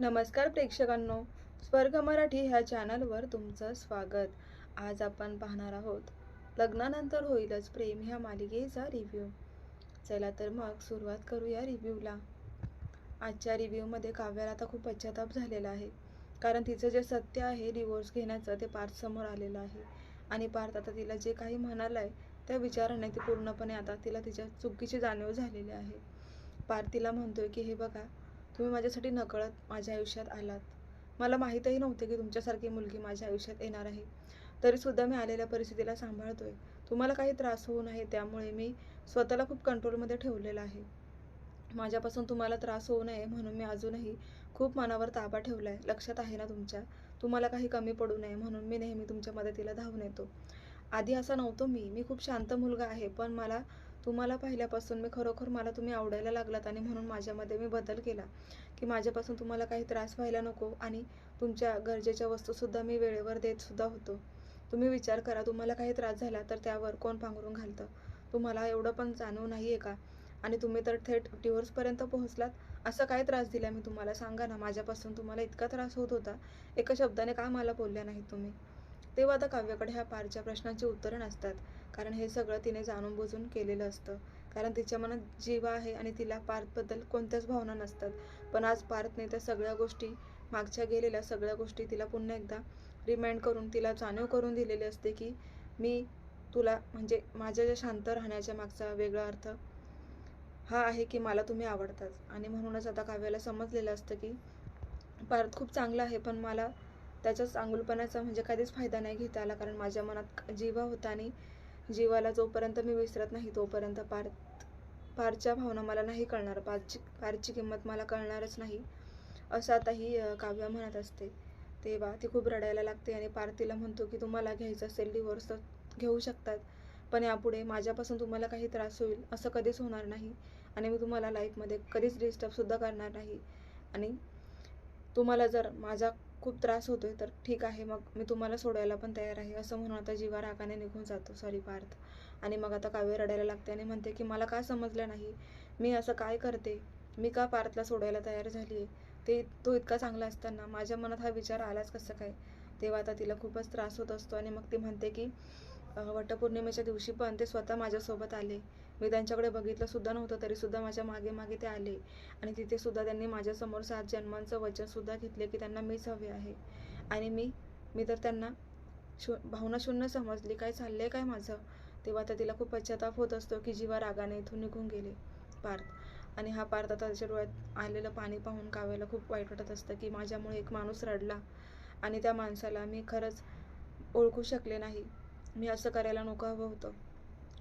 नमस्कार प्रेक्षकांनो स्वर्ग मराठी ह्या चॅनलवर तुमचं स्वागत. आज आपण पाहणार आहोत लग्नानंतर होईलच प्रेम ह्या मालिकेचा रिव्ह्यू चला तर मग सुरुवात करूया रिव्ह्यूला आजच्या रिव्ह्यूमध्ये काव्याला आता खूप पश्चाताप झालेला आहे. कारण तिचं जे सत्य आहे डिवोर्स घेण्याचं ते पार्थ समोर आलेलं आहे. आणि पार्थ आता तिला जे काही म्हणालं आहे त्या विचाराने ती पूर्णपणे आता तिला तिच्या चुकीची जाणीव झालेली आहे. पार्थ तिला म्हणतोय की हे बघा तुम्ही माझ्यासाठी नकळत माझ्या आयुष्यात आलात. मला माहीतही नव्हते की तुमच्यासारखी मुलगी माझ्या आयुष्यात येणार आहे. तरीसुद्धा मी आलेल्या परिस्थितीला सांभाळतोय. तुम्हाला काही त्रास होऊ नये त्यामुळे मी स्वतःला खूप कंट्रोलमध्ये ठेवलेलं आहे. माझ्यापासून तुम्हाला त्रास होऊ नये म्हणून मी अजूनही खूप मनावर ताबा ठेवला आहे लक्षात आहे ना तुमच्या? तुम्हाला काही कमी पडू नये म्हणून मी नेहमी तुमच्या मदतीला धावून येतो. आधी असा नव्हतो मी. मी खूप शांत मुलगा आहे पण मला तुम्हाला पाहिल्यापासून मी खरोखर मला तुम्ही आवडायला लागलात आणि म्हणून माझ्यामध्ये मी बदल केला. की माझ्यापासून तुम्हाला काही त्रास व्हायला नको आणि तुमच्या गरजेच्या वस्तूसुद्धा मी वेळेवर देतसुद्धा होतो. तुम्ही विचार करा तुम्हाला काही त्रास झाला तर त्यावर कोण पांघरून घालतं? तुम्हाला एवढं पण जाणीव नाही आहे का? आणि तुम्ही तर थेट डिवोर्सपर्यंत पोहोचलात. असं काय त्रास दिला मी तुम्हाला? सांगा ना माझ्यापासून तुम्हाला इतका त्रास होत होता. एका शब्दाने का मला बोलल्या नाहीत तुम्ही? तेव्हा आता काव्याकडे ह्या पारच्या प्रश्नांची उत्तरं नसतात. कारण हे सगळं तिने जाणून बुजून केलेलं असतं. कारण तिच्या मनात जीवा आहे आणि तिला पार्थबद्दल कोणत्याच भावना नसतात. पण आज पार्थने त्या सगळ्या गोष्टी मागच्या गेलेल्या सगळ्या गोष्टी तिला पुन्हा एकदा रिमाइंड करून तिला जाणीव करून दिलेली असते की मी तुला म्हणजे माझ्या ज्या शांत राहण्याच्या मागचा वेगळा अर्थ हा आहे की मला तुम्ही आवडतात. आणि म्हणूनच आता काव्याला समजलेलं असतं की पार्थ खूप चांगला आहे पण मला त्याच्या चांगुलपणाचा म्हणजे कधीच फायदा नाही घेता आला कारण माझ्या मनात जीवा होता आणि जीवाला जोपर्यंत मी विसरत नाही तोपर्यंत पार पारच्या भावना मला नाही कळणार पारची पारची किंमत मला कळणारच नाही असं आता ही काव्या म्हणत असते. तेव्हा ती खूप रडायला लागते आणि पार्थ तिला म्हणतो की तुम्हाला घ्यायचं असेल डिवोर्स तर घेऊ शकतात पण यापुढे माझ्यापासून तुम्हाला काही त्रास होईल असं कधीच होणार नाही आणि मी तुम्हाला लाईफमध्ये कधीच डिस्टर्बसुद्धा करणार नाही. आणि तुम्हाला जर माझा खूप त्रास होतोय तर ठीक आहे मग मी तुम्हाला सोडायला पण तयार आहे. असं म्हणून आता जीवा रागाने निघून जातो. सॉरी पार्थ. आणि मग आता काव्य रडायला लागते आणि म्हणते की मला का समजलं नाही? मी असं काय करते? मी का पार्थला सोडायला तयार झाली आहे ते तो इतका चांगला असताना माझ्या मनात हा विचार आलाच कसं काय? तेव्हा आता तिला खूपच त्रास होत असतो आणि मग ती म्हणते की वटपौर्णिमेच्या दिवशी पण ते स्वतः माझ्यासोबत आले. मी त्यांच्याकडे बघितलं सुद्धा नव्हतं तरीसुद्धा माझ्या मागे मागे ते आले. आणि तिथे सुद्धा त्यांनी माझ्यासमोर सात जन्मांचं वचनसुद्धा घेतले की त्यांना मीच हवे आहे. आणि मी मी तर त्यांना शू भावना शून्य समजली. काय चाललंय काय माझं? तेव्हा तर तिला खूप पश्चाताप होत असतो की जीवा रागाने इथून निघून गेले. पार्थ. आणि हा पार्थ आता त्याच्या डोळ्यात आलेलं पाणी पाहून काव्याला खूप वाईट वाटत असतं की माझ्यामुळे एक माणूस रडला. आणि त्या माणसाला मी खरंच ओळखू शकले नाही. मी असं करायला नको हवं होतं.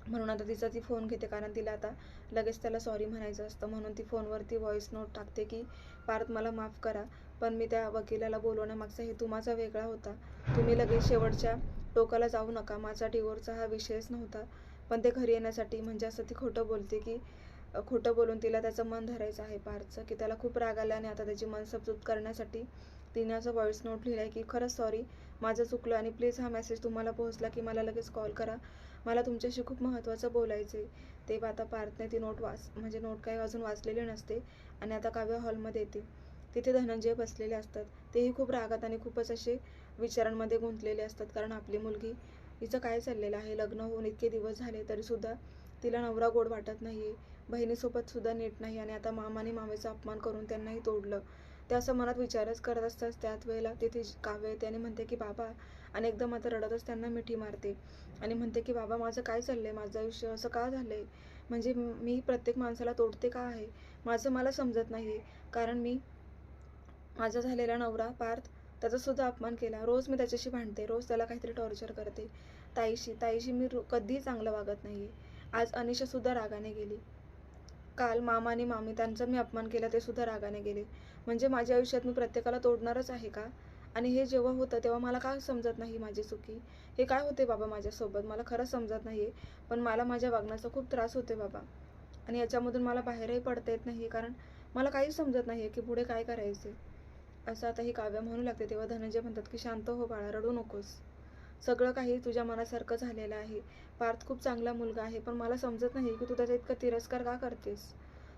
म्हणून आता तिचा ती फोन घेते. कारण तिला आता लगेच त्याला सॉरी म्हणायचं असतं. म्हणून ती फोनवरती व्हॉईस नोट टाकते की पार्थ मला माफ करा. पण मी त्या वकिलाला बोलवण्यामागचा हेतू माझा वेगळा होता. तुम्ही लगेच शेवटच्या टोकाला जाऊ नका. माझा डिवोर्सचा हा विषयच नव्हता. पण ते घरी येण्यासाठी म्हणजे असं ती खोटं बोलते की खोटं बोलून तिला त्याचं मन धरायचं आहे पार्थचं. की त्याला खूप राग आला आणि आता त्याची मन समजूत करण्यासाठी तिने असं व्हॉईस नोट लिहिलं आहे की खरंच सॉरी माझं चुकलं आणि प्लीज हा मेसेज तुम्हाला पोहोचला की मला लगेच कॉल करा. मला तुमच्याशी खूप महत्त्वाचं बोलायचं आहे तेव्हा आता पार्थने ती नोट वाच म्हणजे नोट काही अजून वाचलेली नसते आणि आता काव्य हॉलमध्ये येते. तिथे धनंजय बसलेले असतात. तेही खूप रागात आणि खूपच असे विचारांमध्ये गुंतलेले असतात कारण आपली मुलगी हिचं काय चाललेलं आहे? लग्न होऊन इतके दिवस झाले तरीसुद्धा तिला नवरा गोड वाटत नाही आहे बहिणीसोबतसुद्धा नीट नाही आणि आता मामाने मामेचा अपमान करून त्यांनाही तोडलं. त्या असं मनात विचारच करत असतात. त्याच वेळेला तिथे काव्य येते आणि म्हणते की बाबा अनेकदा एकदम रडतच त्यांना मिठी मारते. आणि म्हणते की बाबा माझं काय चाललंय? माझं आयुष्य असं का झालंय? म्हणजे मी प्रत्येक माणसाला तोडते का आहे? माझं मला समजत नाही कारण मी माझा झालेला नवरा पार्थ त्याचा सुद्धा अपमान केला. रोज मी त्याच्याशी भांडते. रोज त्याला काहीतरी टॉर्चर करते. ताईशी ताईशी मी कधीही चांगलं वागत नाही आज अनिशा सुद्धा रागाने गेली. काल मामा आणि मामी त्यांचा मी अपमान केला ते सुद्धा रागाने गेले. म्हणजे माझ्या आयुष्यात मी प्रत्येकाला तोडणारच आहे का? आणि हे जेव्हा होतं तेव्हा मला का समजत नाही माझी चुकी? हे काय होते बाबा माझ्यासोबत? मला खरंच समजत नाही आहे पण मला माझ्या वागण्याचा खूप त्रास होते बाबा. आणि याच्यामधून मला बाहेरही पडता येत नाही कारण मला काहीच समजत नाही आहे की पुढे काय करायचे असं आता ही काव्य म्हणू लागते तेव्हा धनंजय म्हणतात की शांत हो बाळा रडू नकोस. सगळं काही तुझ्या मनासारखं झालेलं आहे. पार्थ खूप चांगला मुलगा आहे पण मला समजत नाही की तू त्याचा इतका तिरस्कार का करतेस?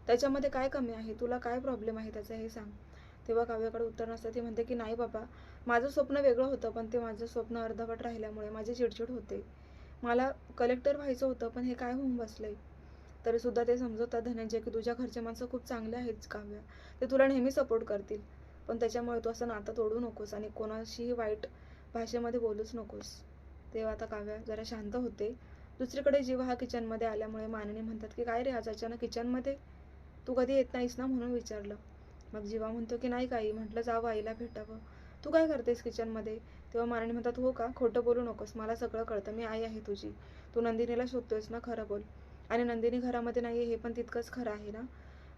त्याच्यामध्ये काय कमी आहे? तुला काय प्रॉब्लेम आहे त्याचा हे सांग. तेव्हा काव्याकडे उत्तर नसतं. ती म्हणते की नाही बाबा माझं स्वप्न वेगळं होतं पण ते माझं स्वप्न अर्धवट राहिल्यामुळे माझी चिडचिड होते. मला कलेक्टर व्हायचं होतं पण हे काय होऊन बसलंय? तरीसुद्धा ते समजवतात धनंजय की तुझ्या घरचे माणसं खूप चांगले आहेत काव्या. ते तुला नेहमी सपोर्ट करतील. पण त्याच्यामुळे तू असं नातं तोडू नकोस आणि कोणाशीही वाईट भाषेमध्ये बोलूच नकोस. तेव्हा आता काव्या जरा शांत होते. दुसरीकडे जीवा हा किचनमध्ये आल्यामुळे माननी म्हणतात की काय रे आज अचानक किचनमध्ये तू कधी येत नाहीस ना म्हणून विचारलं. मग जीवा म्हणतो की नाही काही म्हटलं जावं आईला भेटावं. तू काय करतेस किचनमध्ये? तेव्हा मारणी म्हणतात हो का खोटं बोलू नकोस मला सगळं कळतं मी आई आहे तुझी. तू नंदिनीला शोधतोयस ना खरं बोल. आणि नंदिनी घरामध्ये नाही हे पण तितकंच खरं आहे ना?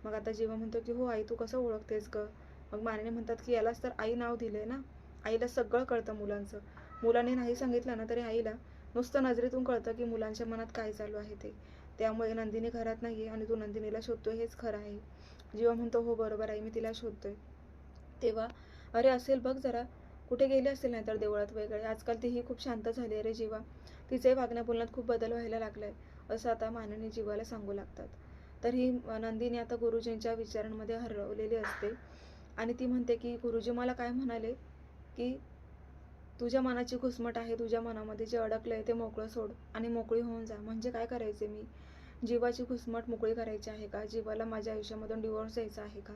मग आता जीवा म्हणतो की हो आई तू कसं ओळखतेस ग? मग मारणी म्हणतात की यालाच तर आई नाव दिलंय ना? आईला सगळं कळतं मुलांचं. मुलाने नाही सांगितलं ना तरी आईला नुसतं नजरेतून कळतं की मुलांच्या मनात काय चालू आहे ते. त्यामुळे नंदिनी घरात नाही आहे आणि तू नंदिनीला शोधतोय हेच खरं आहे. जीवा म्हणतो हो बरोबर आहे मी तिला शोधतोय. तेव्हा अरे असेल बघ जरा. कुठे गेले असेल नाही तर देवळात वगैरे. आजकाल तीही खूप शांत झाली अरे जीवा. तिचे वागण्या बोलण्यात खूप बदल व्हायला लागलाय असं आता माननी जीवाला सांगू लागतात. तर ही नंदिनी आता गुरुजींच्या विचारांमध्ये हरवलेली असते आणि ती म्हणते की गुरुजी मला काय म्हणाले? की तुझ्या मनाची घुसमट आहे तुझ्या मनामध्ये जे अडकलंय ते मोकळं सोड आणि मोकळी होऊन जा. म्हणजे काय करायचे मी? जीवाची घुसमट मोकळी करायची आहे का? जीवाला माझ्या आयुष्यामधून डिवोर्स द्यायचा आहे का?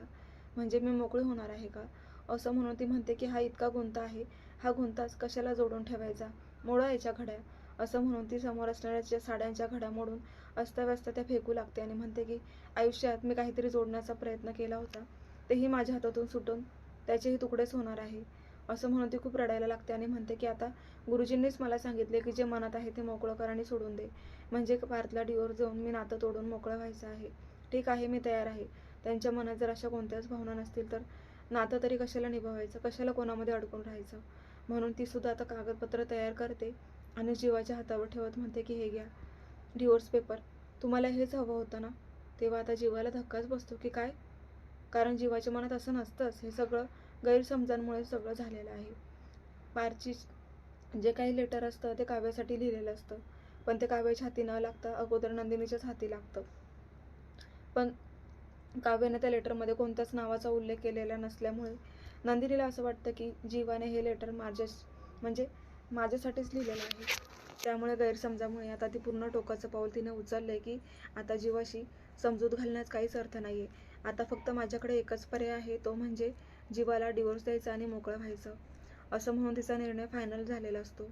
म्हणजे मी मोकळी होणार आहे का? असं म्हणून ती म्हणते की हा इतका गुंता आहे. हा गुंताच कशाला जोडून ठेवायचा? मोडायच्या घड्या. असं म्हणून ती समोर असणाऱ्या साड्यांच्या घड्या मोडून अस्ताव्यस्त त्या फेकू लागते आणि म्हणते की आयुष्यात मी काहीतरी जोडण्याचा प्रयत्न केला होता. तेही माझ्या हातातून सुटून त्याचेही तुकडेच होणार आहे. असं म्हणून ती खूप रडायला लागते आणि म्हणते की आता गुरुजींनीच मला सांगितले की जे मनात आहे ते मोकळं कर आणि सोडून दे. म्हणजे पार्थला डिवोर्स देऊन मी नातं तोडून मोकळं व्हायचं आहे. ठीक आहे मी तयार आहे. त्यांच्या मनात जर अशा कोणत्याच भावना नसतील तर नातं तरी कशाला निभावायचं? कशाला कोणामध्ये अडकून राहायचं? म्हणून ती सुद्धा आता कागदपत्र तयार करते आणि जीवाच्या हातावर ठेवत म्हणते की हे घ्या डिवोर्स पेपर. तुम्हाला हेच हवं होतं ना? तेव्हा आता जीवाला धक्काच बसतो की काय? कारण जीवाच्या मनात असं नसतंच. हे सगळं गैरसमजांमुळे सगळं झालेलं आहे. पारची जे काही लेटर असतं ते काव्यासाठी लिहिलेलं असतं. पण ते काव्याच्या हाती न लागता अगोदर नंदिनीच्याच हाती लागतं. पण काव्याने त्या लेटरमध्ये कोणत्याच नावाचा उल्लेख केलेला नसल्यामुळे नंदिनीला असं वाटतं की जीवाने हे लेटर माझ्या म्हणजे माझ्यासाठीच लिहिलेलं आहे. त्यामुळे गैरसमजामुळे आता ती पूर्ण टोकाचं पाऊल तिने उचललं आहे की आता जीवाशी समजूत घालण्यात काहीच अर्थ नाही आहे आता फक्त माझ्याकडे एकच पर्याय आहे तो म्हणजे जीवाला डिवोर्स द्यायचा आणि मोकळं व्हायचं. असं म्हणून तिचा निर्णय फायनल झालेला असतो.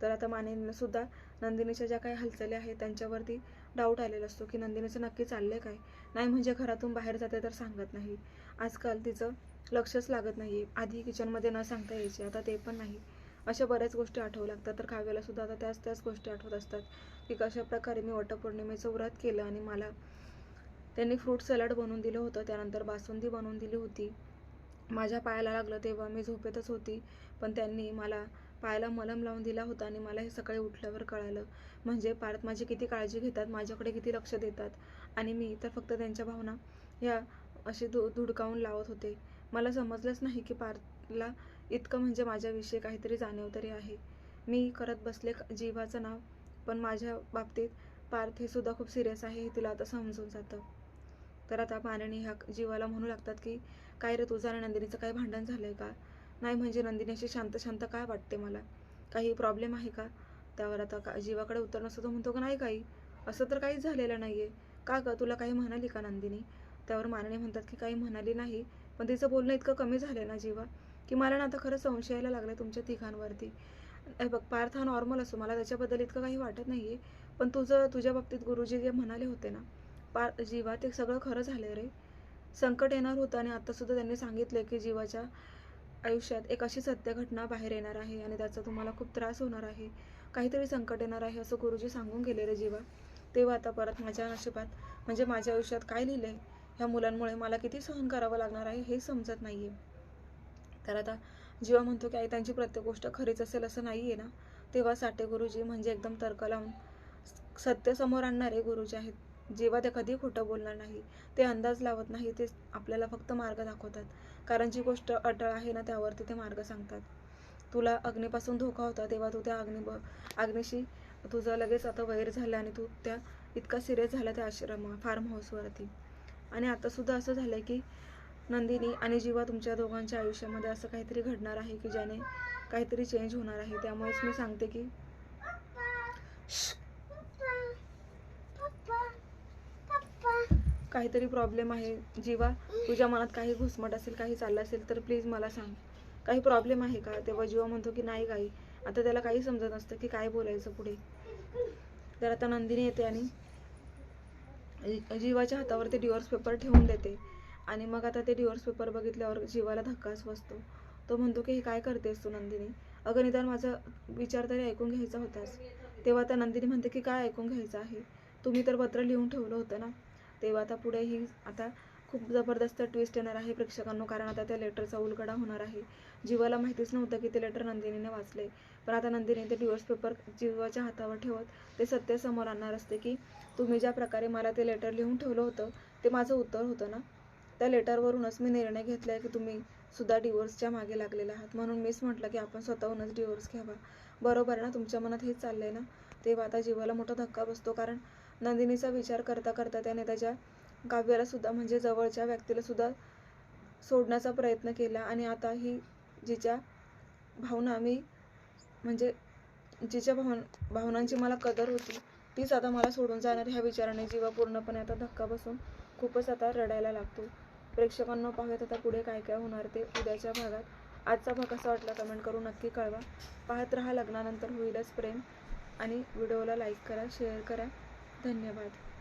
तर आता मानेनंसुद्धा नंदिनीच्या ज्या काही हालचाली आहेत त्यांच्यावरती डाऊट आलेला असतो की नंदिनीचं नक्की चाललंय काय? नाही म्हणजे घरातून बाहेर जाते तर सांगत नाही. आजकाल तिचं लक्षच लागत नाही आधी किचनमध्ये न सांगता यायचे. आता ते पण नाही. अशा बऱ्याच गोष्टी आठवू लागतात. तर काव्याला सुद्धा आता त्याच त्याच गोष्टी आठवत असतात. की कशा प्रकारे मी वटपौर्णिमेचं व्रत केलं आणि मला त्यांनी फ्रूट सॅलड बनवून दिलं होतं. त्यानंतर बासुंदी बनवून दिली होती. माझ्या पायाला लागलं तेव्हा मी झोपेतच होती. पण त्यांनी मला पायाला मलम लावून दिला होता आणि मला हे सकाळी उठल्यावर कळालं. म्हणजे पार्थ माझी किती काळजी घेतात माझ्याकडे किती लक्ष देतात आणि मी तर फक्त त्यांच्या भावना ह्या असे धु धुडकावून लावत होते. मला समजलंच नाही की पार्थला इतकं म्हणजे माझ्याविषयी काहीतरी जाणीव तरी आहे. मी करत बसले जीवाचं नाव पण माझ्या बाबतीत पार्थ हे सुद्धा खूप सिरियस आहे हे तिला आता समजून जातं. तर आता माननी ह्या जीवाला म्हणू लागतात की काय रे तुझं आणि नंदिनीचं काय भांडण झालं आहे का? नाही म्हणजे नंदिनी अशी शांत शांत काय वाटते मला? काही प्रॉब्लेम आहे का? त्यावर आता का जीवाकडे उत्तर नसतं तो म्हणतो का नाही काही. असं तर काहीच झालेलं नाही आहे का ग? तुला काही म्हणाली का नंदिनी? त्यावर माननी म्हणतात की काही म्हणाली नाही. पण तिचं बोलणं इतकं कमी झालं ना जीवा की मला ना आता खरं संशयायला लागलं तुमच्या तिघांवरती. बघ पार्थ हा नॉर्मल असो मला त्याच्याबद्दल इतकं काही वाटत नाही आहे पण तुझं तुझ्या बाबतीत गुरुजी जे म्हणाले होते ना पार जीवा ते सगळं खरं झालं रे. संकट येणार होतं आणि आत्तासुद्धा त्यांनी सांगितलं की जीवाच्या आयुष्यात एक अशी सत्य घटना बाहेर येणार आहे आणि त्याचा तुम्हाला खूप त्रास होणार आहे. काहीतरी संकट येणार आहे असं गुरुजी सांगून गेले रे जीवा. तेव्हा आता परत माझ्या नशिबात म्हणजे माझ्या आयुष्यात काय लिहिलं आहे ह्या मुलांमुळे मला किती सहन करावं लागणार आहे हे समजत नाही आहे तर आता जीवा म्हणतो की आई त्यांची प्रत्येक गोष्ट खरीच असेल असं नाही आहे ना? तेव्हा साठे गुरुजी म्हणजे एकदम तर्क लावून सत्य समोर आणणारे गुरुजी आहेत. जेव्हा ते कधी खोटं बोलणार नाही ते अंदाज लावत नाही ते आपल्याला फक्त मार्ग दाखवतात. कारण जी गोष्ट अटळ आहे ना त्यावरती ते मार्ग सांगतात. तुला अग्नीपासून धोका होता तेव्हा तू त्या अग्नी अग्नीशी तुझं लगेच आता वैर झालं आणि तू त्या इतका सिरियस झाला त्या आश्रम फार्म हाऊसवरती. आणि आतासुद्धा असं झालं आहे की नंदिनी आणि जीवा तुमच्या दोघांच्या आयुष्यामध्ये असं काहीतरी घडणार आहे की ज्याने काहीतरी चेंज होणार आहे. त्यामुळेच मी सांगते की काहीतरी प्रॉब्लेम आहे. जीवा तुझ्या मनात काही घुसमट असेल काही चाललं असेल तर प्लीज मला सांग. काही प्रॉब्लेम आहे का? तेव्हा जीवा म्हणतो की नाही काही आता त्याला काही समजत नसतं की काय बोलायचं पुढे. तर आता नंदिनी येते आणि जी- जीवाच्या हातावर ते डिवोर्स पेपर ठेवून देते. आणि मग आता ते डिवोर्स पेपर बघितल्यावर जीवाला धक्काच बसतो. तो म्हणतो की हे काय करतेस तू नंदिनी? अगं निदान माझा विचार तरी ऐकून घ्यायचा होतास तेव्हा आता नंदिनी म्हणते की काय ऐकून घ्यायचं आहे? तुम्ही तर पत्र लिहून ठेवलं होतं ना? तेव्हा आता पुढे ही आता खूप जबरदस्त ट्विस्ट येणार आहे प्रेक्षकांनो कारण आता त्या लेटरचा उलगडा होणार आहे. जीवाला माहितीच नव्हतं की ते लेटर नंदिनीने वाचले पण आता नंदिनी ते डिवोर्स पेपर जीवाच्या हातावर ठेवत ते सत्य समोर आणणार असते की तुम्ही ज्या प्रकारे मला ते लेटर लिहून ठेवलं होतं ते माझं उत्तर होतं ना? त्या लेटरवरूनच मी निर्णय घेतला आहे की तुम्ही सुद्धा डिवोर्सच्या मागे लागलेले आहात. म्हणून मीच म्हटलं की आपण स्वतःहूनच डिवोर्स घ्यावा. बरोबर ना? तुमच्या मनात हेच चाललंय ना? तेव्हा आता जीवाला मोठा धक्का बसतो कारण नंदिनीचा विचार करता करता त्याने त्याच्या काव्याला सुद्धा म्हणजे जवळच्या व्यक्तीला सुद्धा सोडण्याचा प्रयत्न केला. आणि आता ही जिच्या भावना मी म्हणजे जिच्या भावन भावनांची मला कदर होती तीच आता मला सोडून जाणार ह्या विचाराने जीवा पूर्णपणे आता धक्का बसून खूपच आता रडायला लागतो. प्रेक्षकांना पाहूयात आता पुढे काय काय होणार ते उद्याच्या भागात. आजचा भाग कसा वाटला कमेंट करून नक्की कळवा. पाहत राहा लग्नानंतर होईलच प्रेम. आणि व्हिडिओला लाईक करा शेअर करा. धन्यवाद.